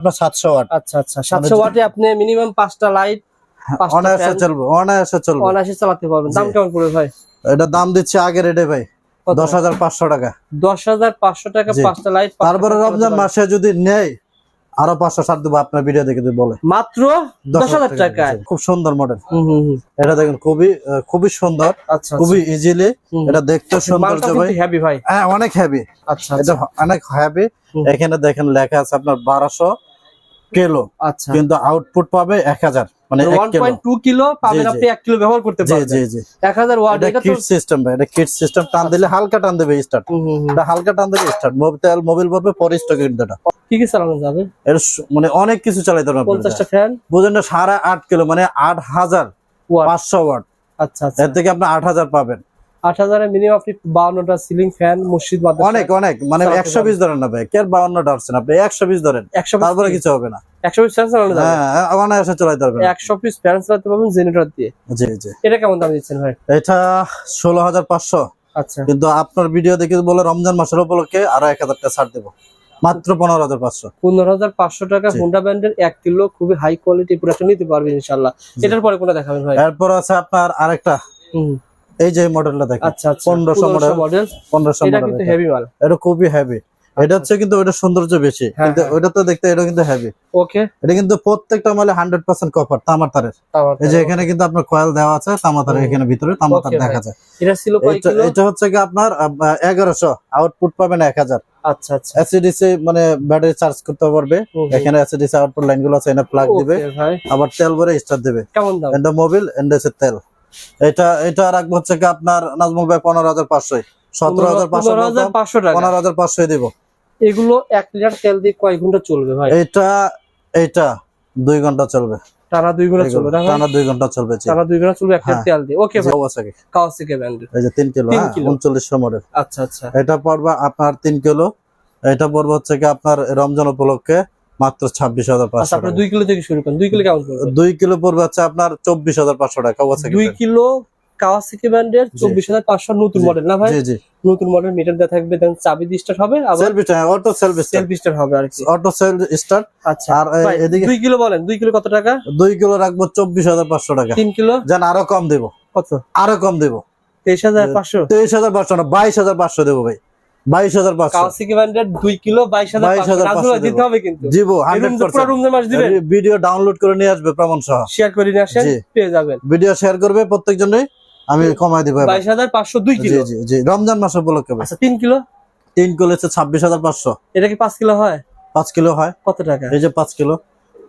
আপনার সাতশো ওয়াট। আচ্ছা আচ্ছা। সাতশো ওয়াটে আপনি মিনিমাম লাইট অনায়াসে চলবে অনায়াসে চলবে। অনায়াসে চালাতে পারবেন। দাম কেমন পড়বে ভাই? এটা দাম দিচ্ছে আগের রেটে ভাই দশ হাজার পাঁচশো টাকা। দশ হাজার পাঁচশো টাকা পাঁচটা লাইট তারপরে রমজান মাসে যদি নেয় আরও পাঁচশো ষাট দেবো আপনার ভিডিও দেখে যদি বলে। মাত্র দশ হাজার টাকায়। খুব সুন্দর মডেল এটা দেখেন খুবই খুবই সুন্দর আচ্ছা খুবই ইজিলি এটা দেখতে সৌন্দর্য মালটা ভাই। হ্যাঁ অনেক হ্যাভি আচ্ছা এটা অনেক হ্যাভি এখানে দেখেন লেখা আছে আপনার বারোশো। কিলো। আচ্ছা। কিন্তু আউটপুট পাবে এক হাজার মানে ওয়ান কিলো। পাবেন। আপনি কিলো ব্যবহার করতে জি পারবেন। জি জি। এক হাজার ওয়াট এটা এটা কিট সিস্টেম ভাই এটা কিট সিস্টেম টান দিলে হালকা টান দেবে স্টার্ট। এটা হালকা টান দেবে স্টার্ট মোবিল পাবে পরে স্টকে কি কি চালানো যাবে? মানে অনেক কিছু চালাইতে পারবেন ফ্যান বুঝেন না আট কিলো মানে আট হাজার পাঁচশো ওয়াট আচ্ছা আচ্ছা। এর থেকে আপনি আট হাজার পাবেন। আট হাজারে মিনিমাম আপনি বাউন্নটা সিলিং ফ্যান মসজিদ অনেক অনেক। মানে একশো ধরেন না ভাই। কে বাউন্নটা আসছেন আপনি? একশো বিশ ধরেন। একশো তারপরে কিছু হবে না। একশো পিস ফ্যান চালানো যাবে। হ্যাঁ অনায়াসে চালাইতে পারবেন। একশো পিস ফ্যান চালাতে পারবেন জেনারেটর দিয়ে। জি জি। এটা কেমন দাম দিচ্ছেন ভাই? এটা ষোলো হাজার পাঁচশো। আচ্ছা। কিন্তু আপনার ভিডিও দেখে বলে রমজান মাসের উপলক্ষে আরও এক হাজার টাকা ছাড় দেবো। মাত্র পনেরো হাজার পাঁচশো। পনেরো হাজার পাঁচশো টাকা। হোন্ডা ব্র্যান্ডের এক কিলো খুবই হাই কোয়ালিটি প্রোডাক্ট নিতে পারবেন ইনশাল্লাহ। এটার পরে কোনটা দেখাবেন ভাই? এরপর আছে আপনার আরেকটা। হুম, এই যে মডেলটা দেখেন আচ্ছা আচ্ছা। 1500 মডেল পনেরোশো এটা কিন্তু হেভি মাল এটা খুবই হেভি এটা হচ্ছে কিন্তু ওটা সৌন্দর্য বেশি। হ্যাঁ, কিন্তু হ্যাঁ। ওইটা তো দেখতে এটা কিন্তু হেভি ওকে এটা কিন্তু প্রত্যেকটা মালে হান্ড্রেড পার্সেন্ট কপার তামার তারের। এই যে এখানে কিন্তু আপনার কয়েল দেওয়া আছে তামার তারের এখানে ভিতরে তামার তার দেখা যায়। এটা ছিল কয় কিলো? এটা হচ্ছে কি আপনার এগারোশো। আউটপুট পাবেন এক হাজার। আচ্ছা আচ্ছা। এসিডিসি মানে ব্যাটারি চার্জ করতে পারবে। এখানে এসিডিসি আউটপুট লাইনগুলো আছে এনে প্লাগ দিবে। আবার তেল ভরে স্টার্ট দিবে। কেমন এটা মোবিল এন্ডেসের তেল। এটা এটা রাখব হচ্ছে কি আপনার নাজমুল ভাই পনেরো হাজার পাঁচশো। সতেরো হাজার পাঁচশো পনেরো হাজার পাঁচশো টাকা। পনেরো হাজার পাঁচশো দিব। এগুলো এক লিটার তেল দিয়ে কয় ঘণ্টা চলবে ভাই? এটা এটা দুই ঘণ্টা চলবে। টানা দুই ঘণ্টা চলবে টানা দুই ঘণ্টা চলবে জি। টানা দুই ঘণ্টা চলবে এক। তেল দিয়ে। ওকে ভাই। কাওয়াসাকি ব্র্যান্ডের এই যে তিন কিলো তিন কিলো। উনচল্লিশশো মডেল আচ্ছা আচ্ছা। এটা পড়বে আপনার তিন কিলো। এটা পড়বে হচ্ছে কি আপনার রমজান উপলক্ষে মাত্র ছাব্বিশ হাজার আচ্ছা পাঁচশো আপনার দুই কিলো থেকে শুরু করেন। দুই কিলো কেমন দুই কিলো পড়বে হচ্ছে আপনার চব্বিশ হাজার পাঁচশো টাকা দুই কিলো কাওয়াসাকি ব্র্যান্ডের চব্বিশ হাজার পাঁচশো নতুন মডেল না ভাই? নতুন মডেল মিটার দেওয়া থাকবে দেন চাবি স্টার্ট হবে আবার অটো সেলফি সেলফ হবে আর কি অটো সেল স্টার্ট আচ্ছা আর এদিকে দুই কিলো বলেন দুই কিলো কত টাকা? দুই কিলো রাখব চব্বিশ হাজার পাঁচশো টাকা। তিন কিলো? যেন আরও কম দেবো। কত? আরও কম দেবো। তেইশ হাজার পাঁচশো? তেইশ হাজার পাঁচশো না বাইশ হাজার পাঁচশো দেবো ভাই। বাইশ হাজার দুই কিলো বাইশ হাজার 22,500 পাঁচশো নাজমুল ভাই দিতে হবে কিন্তু। জিবো এরকম হান্ড্রেড তো পুরো রুম মাস দিবেন? ভিডিও ডাউনলোড করে নিয়ে আসবে প্রমাণ সহ শেয়ার করে নিয়ে আসেন পেয়ে যাবেন। ভিডিও শেয়ার করবে প্রত্যেক আমি কমাই দিব বাইশ হাজার পাঁচশো দুই কিলো। জি জি। রমজান মাস উপলক্ষে আচ্ছা তিন কিলো? তিন কিলো হচ্ছে ছাব্বিশ হাজার পাঁচশো। এটা কি পাঁচ কিলো হয়? পাঁচ কিলো হয়। কত টাকা? এই যে পাঁচ কিলো।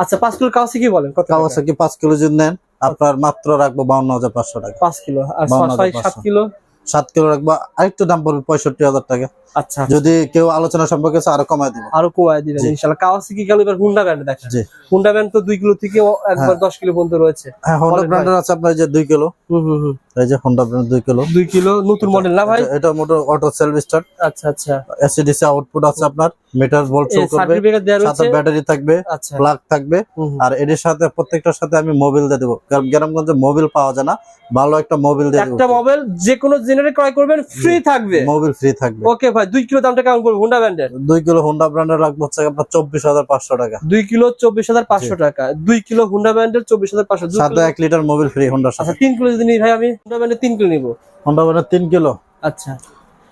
আচ্ছা পাঁচ কিলো কাওয়াসাকি বলেন কত টাকা? কাওয়াসাকি পাঁচ কিলো যদি নেন আপনার মাত্র রাখব বাউন্ন হাজার পাঁচশো টাকা। পাঁচ কিলো আর ছয় সাত কিলো সাত কিলো রাখব। আরেকটু দাম পড়বে পঁয়ষট্টি হাজার টাকা। আচ্ছা যদি কেউ আলোচনা সম্পর্কে আরও কমাই দিবে। আরও কমায় দিবে। ইনশাল্লাহ কাওয়াসাকি গেল এবার হুন্ডা ব্র্যান্ড দেখেন। হুন্ডা ব্র্যান্ড তো দুই কিলো থেকে একবার দশ কিলো পর্যন্ত রয়েছে। হ্যাঁ হুন্ডা ব্র্যান্ডের আছে আপনার যে দুই কিলো। হুম হুম হুম। এই যে হোন্ডা ব্র্যান্ড দুই কিলো। দুই কিলো নতুন মডেল না ভাই? এটা- মোটর অটো সেলফ স্টার্ট আচ্ছা আচ্ছা। এসিডিসি আউটপুট আছে আপনার। মিটার ভোল্ট শো করবে। সাথে ব্যাটারি থাকবে আচ্ছা। প্লাগ থাকবে। হুম, হুম। আর এর সাথে প্রত্যেকটার সাথে আমি মোবিল দিয়ে দেবো। কারণ গ্রামগঞ্জে মোবিল পাওয়া যায় না। ভালো একটা মোবিল দিয়ে একটা মোবাইল যে কোনো জেনারেট ক্রয় করবেন ফ্রি থাকবে। মোবিল ফ্রি থাকবে। ওকে ভাই দুই কিলো দামটা কেমন করবে হুন্ডা ব্র্যান্ডের দুই কিলো হোন্ডা ব্র্যান্ডের রাখব হচ্ছে আপনার চব্বিশ হাজার পাঁচশো টাকা। দুই কিলো চব্বিশ হাজার পাঁচশো টাকা। দুই কিলো হুন্ডা ব্র্যান্ডের চব্বিশ হাজার পাঁচশো। দুই সাথে কিলো- এক লিটার মোবিল ফ্রি হোন্ডার আচ্ছা সাথে তিন কিলো যদি নিই ভাই আমি? হুন্ডা ব্র্যান্ডের তিন কিলো নিবো। হোন্ডা ব্র্যান্ডের তিন কিলো। আচ্ছা।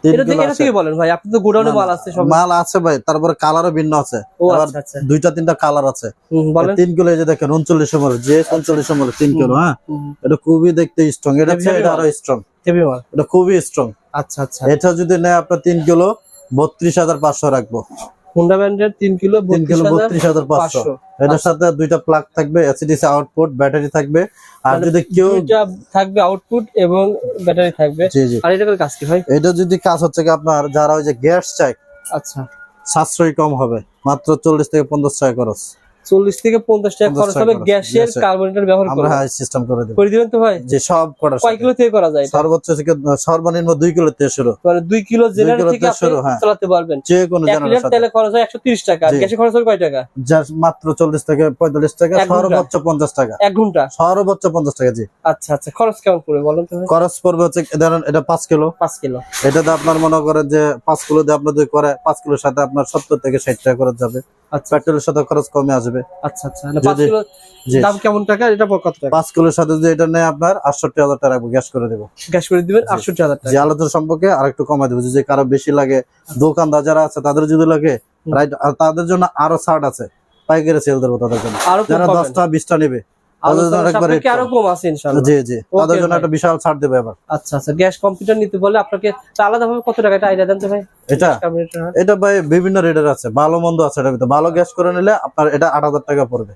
তিন এটা থেকে কিলো এটা আছে। থেকে বলেন ভাই আপনি তো গোডাউনে মাল আছে সব। মাল আছে ভাই তারপরে কালারও ভিন্ন আছে। ও আবার দুইটা তিনটা কালার আছে। তিন কিলো এই যে দেখেন উনচল্লিশ যে উনচল্লিশ তিন কিলো হ্যাঁ? এটা খুবই দেখতে স্ট্রং এটা এটা আরও স্ট্রং এটা খুবই স্ট্রং আচ্ছা আচ্ছা। এটা যদি নেয় আপনার তিন কিলো বত্রিশ হাজার পাঁচশো রাখব। হুন্ডা ব্র্যান্ডের তিন কিলো তিন কিলো বত্রিশ হাজার বত্রিশ হাজার পাঁচশো। পাঁচশো। এটার সাথে দুইটা প্লাগ থাকবে এসিডিসি আউটপুট ব্যাটারি থাকবে। আর যদি কেউ থাকবে আউটপুট এবং ব্যাটারি থাকবে। আর এটা কাজ কি ভাই? এটা যদি কাজ হচ্ছে কি আপনার যারা ওই যে গ্যাস চাই আচ্ছা। সাশ্রয় কম হবে মাত্র চল্লিশ থেকে পঞ্চাশ টাকা খরচ। চল্লিশ থেকে পঞ্চাশ টাকা খরচ হবে খরচ, গ্যাসের গ্যাসের। ব্যবহার করে সিস্টেম করে দেবো। করে দিবেন তো ভাই? যে সব করার কয় কিলো থেকে করা যায় সর্বোচ্চ থেকে সর্বনিম্ন দুই কিলো থেকে শুরু। মানে দুই কিলো জেনারেল থেকে আপনি হ্যাঁ। চালাতে পারবেন। যে কোনো এক জানার লিটার সাথে। তেলে খরচ হয় একশো তিরিশ টাকা। গ্যাসে খরচ হবে কয় টাকা? যা মাত্র চল্লিশ থেকে পঁয়তাল্লিশ টাকা? সর্বোচ্চ পঞ্চাশ টাকা। এক ঘণ্টা? সর্বোচ্চ পঞ্চাশ টাকা জি। আচ্ছা আচ্ছা খরচ কেমন পড়বে বলেন তো খরচ পড়বে হচ্ছে ধরেন এটা পাঁচ কিলো। পাঁচ কিলো। এটাতে আপনার মনে করেন যে পাঁচ কিলো দিয়ে আপনার যদি করে পাঁচ কিলোর সাথে আপনার সত্তর থেকে ষাট টাকা করে যাবে। পেট্রোলের সাথে খরচ কমে আসবে। আচ্ছা আচ্ছা। দাম কেমন টাকা? এটা কত টাকা? পাঁচ কিলোর সাথে যদি এটা নেয় আপনার আটষট্টি হাজার টাকা গ্যাস করে দেবো। গ্যাস করে দিবেন জি। আটষট্টি হাজার টাকা। যে আলাদা সম্পর্কে আর একটু কমাই দেবো। যদি কারও বেশি লাগে দোকানদার যারা আছে তাদের যদি লাগে রাইট তাদের জন্য আরও ছাড় আছে পাইকারি সেল দেবো তাদের জন্য। যারা দশটা বিশটা নেবে তাদের জন্য আলোচনা একবারে সাপেক্ষে আরও কম আছে ইনশাআল্লাহ? জি জি। তাদের জন্য একটা বিশাল ছাড় দেবে এবার আচ্ছা আচ্ছা। গ্যাস কম্পিউটার নিতে বলে আপনাকে আলাদাভাবে কত টাকা এটা আইডিয়া দেন তো ভাই? এটা? এটা ভাই বিভিন্ন রেটের আছে। ভালো মন্দ আছে ভিতরে। ভালো গ্যাস করে নিলে আপনার এটা আট হাজার টাকা পড়বে।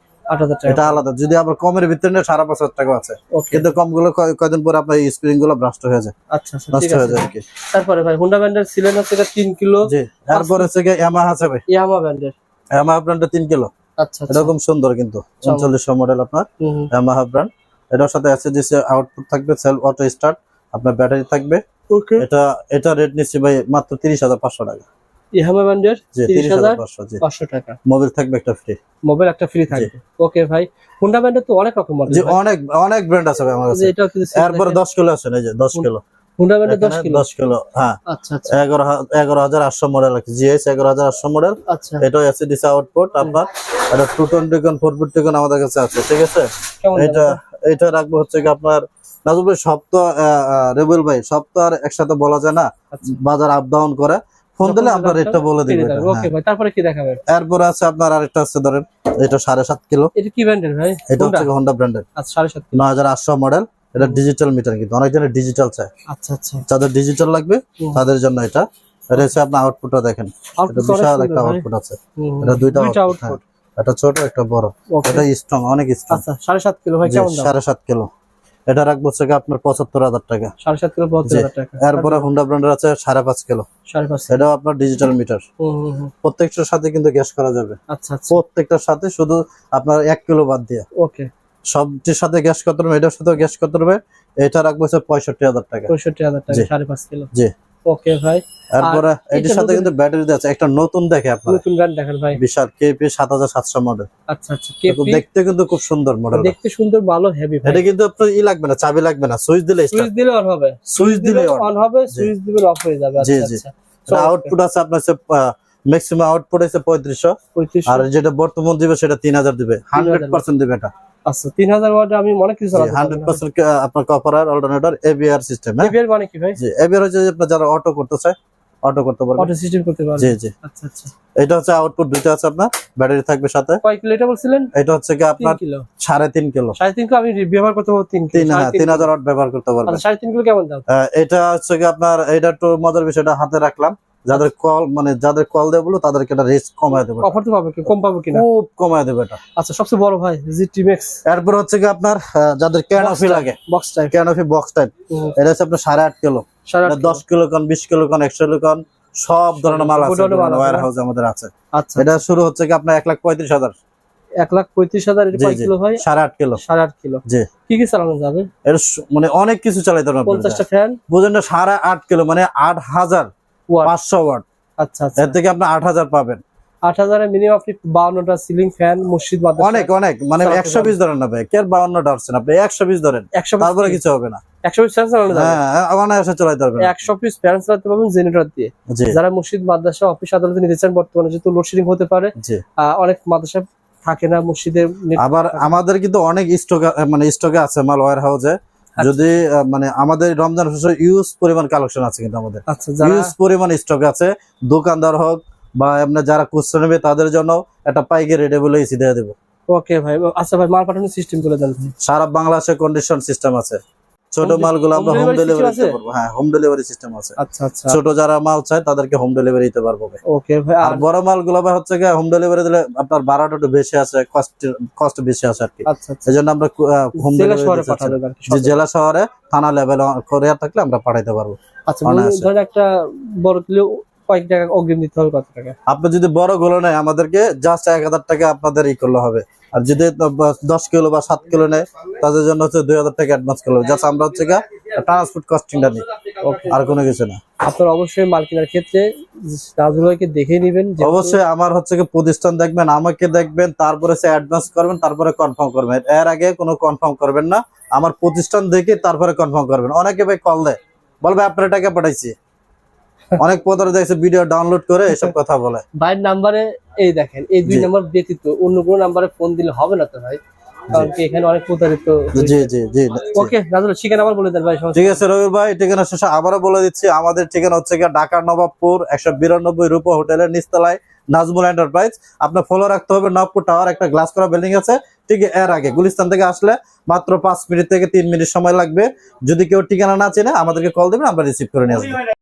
এটা আলাদা। যদি আবার কমের ভিতরে সাড়ে পাঁচ হাজার টাকা আছে। কিন্তু কমগুলো কয়দিন পরে আপনার স্প্রিংগুলো ব্রাস্ট হয়ে যায়। আচ্ছা আচ্ছা নষ্ট হয়ে যায় আর তারপরে ভাই হুন্ডা ব্র্যান্ডের সিলিন্ডার হচ্ছে তিন কিলো। জি। তারপর হচ্ছে গিয়ে ইয়ামাহা আছে ভাই। ইয়ামা ব্র্যান্ডের ইয়ামাহা ব্র্যান্ডটা তিন কিলো। আচ্ছা আচ্ছা। এরকম সুন্দর কিন্তু। উনচল্লিশশো মডেল আপনার। ইয়ামাহা ব্র্যান্ড এটার সাথে এসএডিসি আউটপুট থাকবে সেলফ অটো স্টার্ট আপনার ব্যাটারি থাকবে। ওকে এটা এটা রেট নিচ্ছি ভাই মাত্র তিরিশ হাজার পাঁচশো টাকা। ব্র্যান্ডের পাঁচশো টাকা। মোবাইল থাকবে একটা ফ্রি মোবাইল একটা ফ্রি থাকবে। ওকে ভাই। হুন্ডা ব্র্যান্ডের তো অনেক রকম মডেল অনেক অনেক ব্র্যান্ড আছে ভাই আমার কাছে। এটা এরপরে কিলো আছে এই যে দশ কিলো। হুন্ডা ব্র্যান্ডের কিলো? দশ কিলো হ্যাঁ। আচ্ছা আচ্ছা। এগারো হা- এগারো হাজার আটশো মডেল আছে জিএস এগারো হাজার আটশো মডেল আচ্ছা। এটাও এসএডিসি আউটপুট আপনার এটা টু টোয়েন্টি কোন ফোর ফিফটি কোন আমাদের কাছে আছে ঠিক আছে? এটা এটা রাখব হচ্ছে কি আপনার নাজুল ভাই সব রেবেল ভাই সব আর একসাথে বলা যায় না আচ্ছা। বাজার আপ ডাউন করে। ফোন দিলে আমরা রেটটা বলে দিব ওকে হ্যাঁ। ভাই তারপরে কি দেখাবেন এরপরে আছে আপনার আরেকটা আছে ধরেন এটা সাড়ে সাত কিলো। এটা কি ব্র্যান্ডের ভাই? এটা হচ্ছে হোন্ডা ব্র্যান্ডের আচ্ছা কিলো। মডেল এটা ডিজিটাল মিটার কিন্তু। অনেকজনের ডিজিটাল চায়। আচ্ছা আচ্ছা। যাদের ডিজিটাল লাগবে তাদের জন্য এটা। এটা হচ্ছে আপনার আউটপুটটা দেখেন। এটা বিশাল একটা আউটপুট আছে। এটা দুইটা আউটপুট একটা ছোট একটা বড়। এটা স্ট্রং অনেক স্ট্রং আচ্ছা সাড়ে সাত কিলো ভাই কেমন দাম? সাড়ে সাত কিলো। এটা রাখব হচ্ছে আপনার পঁচাত্তর হাজার টাকা। সাড়ে সাত কিলো। হাজার টাকা। এরপরে হুন্ডা ব্র্যান্ডের আছে সাড়ে পাঁচ কিলো। সাড়ে পাঁচ এটাও আপনার ডিজিটাল মিটার হুম, হুম, হুম। প্রত্যেকটার সাথে কিন্তু গ্যাস করা যাবে। আচ্ছা আচ্ছা। প্রত্যেকটার সাথে শুধু আপনার এক কিলো বাদ দিয়ে। ওকে সবটির সাথে গ্যাস করতে হবে এটার সাথে গ্যাস করতে হবে এটা রাখব হচ্ছে পঁয়ষট্টি হাজার টাকা। পঁয়ষট্টি হাজার টাকা। সাড়ে পাঁচ কিলো। জি। ওকে ভাই। এরপরে এটির সাথে কিন্তু ব্যাটারি আছে একটা নতুন দেখে আপনার। নতুন ব্র্যান্ড দেখেন ভাই। বিশাল কেপি সাত হাজার সাতশো মডেল আচ্ছা আচ্ছা কেপি দেখতে কিন্তু খুব সুন্দর মডেল দেখতে সুন্দর ভালো হেভি এটা কিন্তু আপনার ই লাগবে না চাবি লাগবে না সুইচ দিলে সুইচ দিলে অন হবে। সুইচ দিলে অন হবে সুইচ দিলে অফ হয়ে যাবে। আচ্ছা। আচ্ছা। আউটপুট আছে আপনার ম্যাক্সিমাম আউটপুট আছে পঁয়ত্রিশশো। পঁয়ত্রিশ আর যেটা বর্তমান দিবে সেটা তিন হাজার দিবে। হান্ড্রেড পার্সেন্ট দিবে এটা। আচ্ছা তিন হাজার ওয়াটে আমি অনেক কিছু চালাতে হান্ড্রেড পার্সেন্ট আপনার কপার অল্টারনেটর এবিআর সিস্টেম হ্যাঁ? এবিআর মানে কি ভাই? জি এবিআর হচ্ছে যে আপনার যারা অটো করতে চায় অটো করতে পারবে। অটো সিস্টেম করতে পারবে। জি জি। আচ্ছা আচ্ছা। এটা হচ্ছে আউটপুট দুইটা আছে আপনার ব্যাটারি থাকবে সাথে। কয় কিলো এটা বলছিলেন? এটা হচ্ছে কি আপনার কিলো। সাড়ে তিন কিলো। সাড়ে তিন কিলো আমি ব্যবহার করতে পারব তিন কিলো তিন হ্যাঁ সাড়ে তিন হাজার ওয়াট ব্যবহার করতে পারবে আচ্ছা সাড়ে তিন কিলো কেমন দাম? এটা হচ্ছে কি আপনার এটা একটু মজার বিষয়টা হাতে রাখলাম। যাদের কল মানে যাদের কল দেবো বলো তাদেরকে এটা রেস কমায় দেবে অফার তো পাবে কি? কম পাবো কিনা? খুব কমায় দেবে এটা। আচ্ছা সবচেয়ে বড় ভাই জি টিমেক্স এরপর হচ্ছে কি আপনার যাদের ক্যানোফি লাগে। Box type canopy box type এটা হচ্ছে আপনার সাড়ে আট কিলো। সাড়ে আট দশ কিলো কন বিশ কিলো কন একশো কিলো কন সব ধরনের মাল আছে ওয়ার হাউস আমাদের আছে। আচ্ছা। এটা শুরু হচ্ছে কি আপনার এক লাখ পঁয়ত্রিশ হাজার। এক লাখ পঁয়ত্রিশ হাজার। কিলো ভাই? সাড়ে আট কিলো। সাড়ে আট কিলো। জি। কি কি চালানো যাবে? মানে অনেক কিছু চালাইতে পারবেন। পঞ্চাশটা ফ্যান বুঝেন না সাড়ে আট কিলো মানে আট হাজার। পাঁচশো ওয়াট। আচ্ছা আচ্ছা। এর থেকে আপনি আট হাজার পাবেন। আট হাজারের মিনিমাম আপনি বাউন্নটা সিলিং ফ্যান মসজিদ মাদ্রাসা। অনেক অনেক। মানে চালাতে একশো পিস ধরেন না ভাই। কে বাউন্নটা আসছেন আপনি? একশো পিস ধরেন। একশো তারপরে কিছু হবে না। একশো পিস ফ্যান চালানো যাবে। হ্যাঁ অনায়াসে চালাইতে পারবেন। একশো পিস ফ্যান চালাতে পারবেন জেনারেটর দিয়ে। যারা মসজিদ মাদ্রাসা অফিস আদালতে নিতে চান বর্তমানে যেহেতু লোডশেডিং হতে পারে অনেক মাদ্রাসা থাকে না মসজিদে আবার আমাদের কিন্তু অনেক স্টক মানে স্টকে আছে মাল ওয়ার হাউসে। যদি মানে আমাদের রমজান ইউজ পরিমাণ কালেকশন আছে কিন্তু আমাদের। আচ্ছা ইউজ পরিমাণ স্টক আছে। দোকানদার হোক বা এমনি যারা কোশ্চেন নেবে তাদের জন্য একটা পাইকে রেটে বলে দিয়ে দেবো। ওকে ভাই। আচ্ছা ভাই মাল পাঠানোর সিস্টেম করে দেন। সারা বাংলাদেশে কন্ডিশন সিস্টেম আছে। ছোট মালগুলো আমরা হোম ডেলিভারি দিতে পারব হ্যাঁ হোম ডেলিভারি সিস্টেম আছে। আচ্ছা আচ্ছা। ছোট যারা মাল চায় তাদেরকে হোম ডেলিভারি দিতে পারব ভাই। ওকে ভাই আর বড় মালগুলো ভাই হচ্ছে গিয়ে হোম ডেলিভারি দিলে আপনার ভাড়াটা একটু বেশি আছে কস্ট কস্ট বেশি আছে আর কি। আচ্ছা আচ্ছা। এই জন্য আমরা হোম জেলা শহরে ডেলিভারি আর কি যে জেলা শহরে থানা লেভেল কোরিয়ার থাকলে আমরা পাঠাইতে পারব। আচ্ছা অনায়াসে। ধরেন একটা বড় কিলো কয়েক টাকা অগ্রিম দিতে হবে কত টাকা? আপনি যদি বড়গুলো নেয় আমাদেরকে জাস্ট এক হাজার টাকা আপনাদের ই করলে হবে। আর যদি দশ কিলো বা সাত কিলো নেয় তাদের জন্য হচ্ছে দুই হাজার টাকা অ্যাডভান্স করলে জাস্ট আমরা হচ্ছে ট্রান্সপোর্ট কস্টিংটা নিই আর কোনো কিছু না। আপনার অবশ্যই মাল কেনার ক্ষেত্রে রাজুল ভাইকে দেখে নেবেন অবশ্যই আমার হচ্ছে কি প্রতিষ্ঠান দেখবেন আমাকে দেখবেন তারপরে সে অ্যাডভান্স করবেন তারপরে কনফার্ম করবেন। এর আগে কোনো কনফার্ম করবেন না। আমার প্রতিষ্ঠান দেখে তারপরে কনফার্ম করবেন। অনেকে ভাই কল দেয় বলবে আপনার টাকা পাঠাইছি। অনেক পদার দেখছে ভিডিও ডাউনলোড করে এসব কথা বলে। ভাইয়ের নাম্বারে এই দেখেন এই দুই। নাম্বার ব্যতীত অন্য কোনো নাম্বারে ফোন দিলে হবে না তো ভাই? কারণ কি এখানে অনেক প্রতারিত জি জি জি। ওকে নাজুল ঠিকানা আবার বলে দেন ভাই ঠিক আছে রবি ভাই ঠিকানা শেষে আবারও বলে দিচ্ছি আমাদের ঠিকানা হচ্ছে গিয়ে ঢাকার নবাবপুর একশো বিরানব্বই রূপ হোটেলের নিচতলায় নাজমুল এন্টারপ্রাইজ আপনার ফলো রাখতে হবে নবপুর টাওয়ার একটা গ্লাস করা বিল্ডিং আছে। ঠিক এর আগে গুলিস্তান থেকে আসলে মাত্র পাঁচ মিনিট থেকে তিন মিনিট সময় লাগবে। যদি কেউ ঠিকানা না চেনে আমাদেরকে কল দেবেন আমরা রিসিভ করে নিয়ে আসব।